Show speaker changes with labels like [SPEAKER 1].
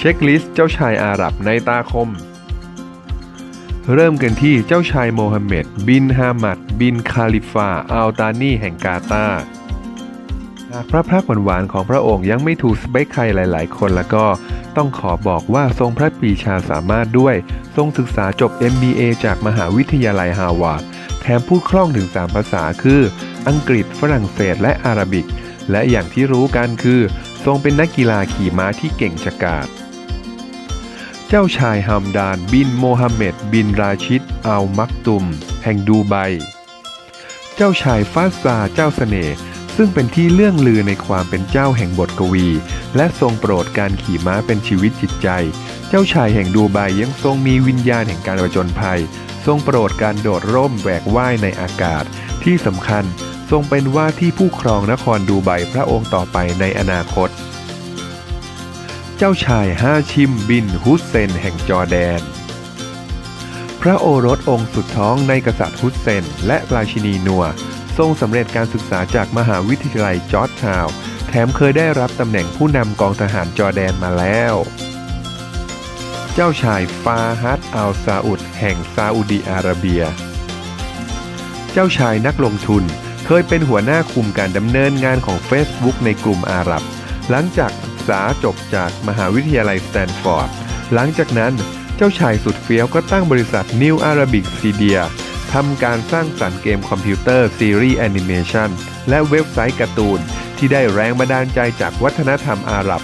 [SPEAKER 1] เช็คลิสต์เจ้าชายอาหรับในตาคม เริ่มกันที่เจ้าชายโมฮัมเหม็ดบินฮามัด บินคาลิฟาอัลตานีแห่งกาตาร์หากพระพักหวานๆของพระองค์ยังไม่ถูกสเปคใครหลาย ๆ คนแล้วก็ต้องขอบอกว่าทรงพระปีชาสามารถด้วย ทรงศึกษาจบ MBA จากมหาวิทยาลัยฮาวาดแถมพูดคล่องถึง 3 ภาษาคือ อังกฤษฝรั่งเศสและอาหรับิก และอย่างที่รู้กันคือ ทรงเป็นนักกีฬาขี่ม้าที่เก่งฉกาจ เจ้าชายฮัมดาน บินโมฮัมเหม็ด บินราชิดอัลมักตุม แห่งดูไบ เจ้าชายฟาซาเจ้าเสน่ห์ซึ่งเป็นที่เลื่องลือในความเป็นเจ้าแห่งบทกวี และทรงโปรดการขี่ม้าเป็นชีวิตจิตใจ เจ้าชายแห่งดูไบยังทรงมีวิญญาณแห่งการประจนภัย ทรงโปรดการโดดร่มแหวกว่ายในอากาศ ที่สำคัญทรงเป็นว่าที่ผู้ครองนครดูไบพระองค์ต่อไปในอนาคต เจ้าชายฮาชิมบินฮุสเซนแห่งจอร์แดน พระโอรสองค์สุดท้องในกษัตริย์ฮุสเซน และราชินีนัว ทรงสำเร็จการศึกษาจากมหาวิทยาลัยจอร์จทาวน์แถมเคยได้รับตำแหน่งผู้นำกองทหารจอร์แดนมาแล้ว เจ้าชายฟาฮัดอัลซาอุดแห่งซาอุดีอาระเบีย เจ้าชายนักลงทุนเคยเป็นหัวหน้าคุมการดำเนินงานของ Facebook ในกลุ่มอาหรับ หลังจากศึก ษาจบจากมหาวิทยาลัยสแตนฟอร์ด หลังจากนั้นเจ้าชายสุดเฟี้ยวก็ตั้งบริษัท New Arabic Media ทำการสร้างสรรค์เกมคอมพิวเตอร์ซีรีส์แอนิเมชันและเว็บไซต์การ์ตูน ที่ได้แรงบันดาลใจจากวัฒนธรรมอาหรับ